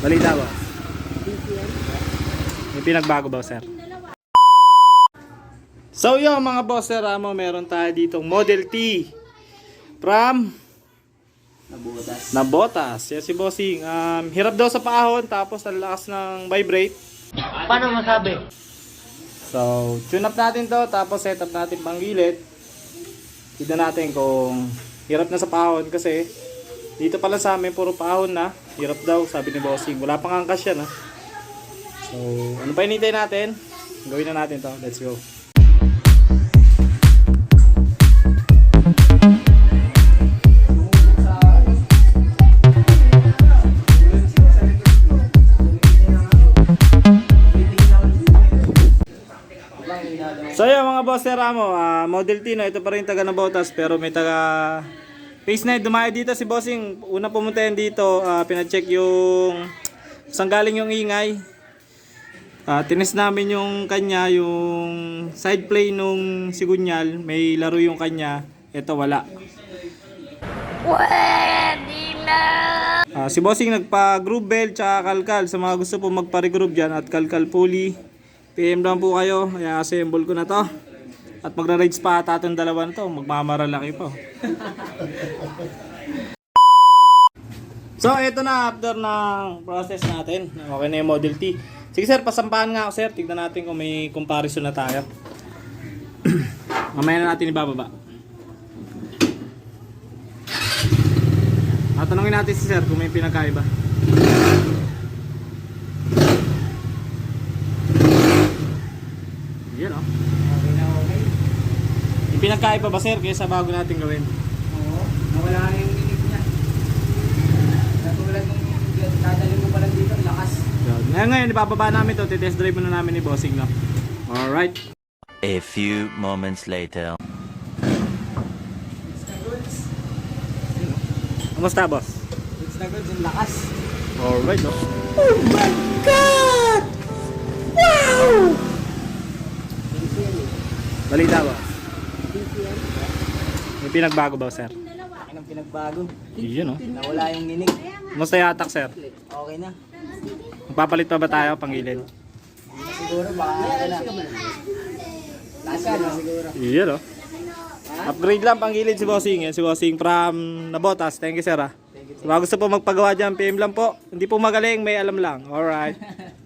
Balita ba? May pinagbago ba, sir? So yun mga boss sir, amo, meron tayo ditong Model T from Nabutas. Nabotas. Yan si Bossing. Um, hirap daw sa paahon tapos ang lakas ng vibrate. Paano masabi? So, tune up natin to tapos set up natin pang gilid. Tignan natin kung hirap na sa pahon kasi dito pala sa amin puro pahon na. Hirap daw sabi ni Bossing. Wala pang angkas yan ha. So, ano pa hinintay natin? Gawin na natin to. Let's go. So yun mga boss Ramo, ah, Model T no, ito pa rin taga Nabotas pero may taga Face na dumayo dito si Bossing. Una pumunta yan dito, ah, pina-check yung saan galing yung ingay. Ah, tinis namin yung kanya, yung side play nung sigunyal, may laro yung kanya. Ito wala. Ah, si Bossing nagpa groove belt tsaka kalkal sa mga gusto po magpa-regroove dyan at kalkal pulley. PM lang po kayo, i-assemble ko na to. At magra-rides pa ata itong dalawa na to, magmamaralaki pa. so, ito na after ng process natin. Okay na yung Model T. Sige sir, pasampahan nga ako sir. Tignan natin kung may comparison na tayo. Mamaya na natin ibababa. Tatanungin natin si sir kung may pinakaiba. Yan oh. Okay na okay. May pinagkaiba ba sir kaysa bago natin gawin? Oo. Nawala na yung inig niya. Katulad nung dadalhin mo pa lang dito, lakas. Ngayon, ngayon, ibababa namin to. Test drive muna namin ni Bossing, no? Alright. A few moments later. It's na goods. Kamusta, boss? It's na goods, ang lakas. Alright, no? PCL eh. Balita ba? May pinagbago ba, sir? Akin ang pinagbago. Yun, no? Nawala yung inig. Kamusta yung atak, sir? Okay na. Magpapalit pa ba tayo pangilid? Siguro baka na. Lasa na siguro. Yun, no? Upgrade lang pangilid si Bossing. Yan si Bossing from Nabotas. Thank you, sir, ah. Sa mga gusto po magpagawa dyan, PM lang po. Hindi po magaling, may alam lang. Alright.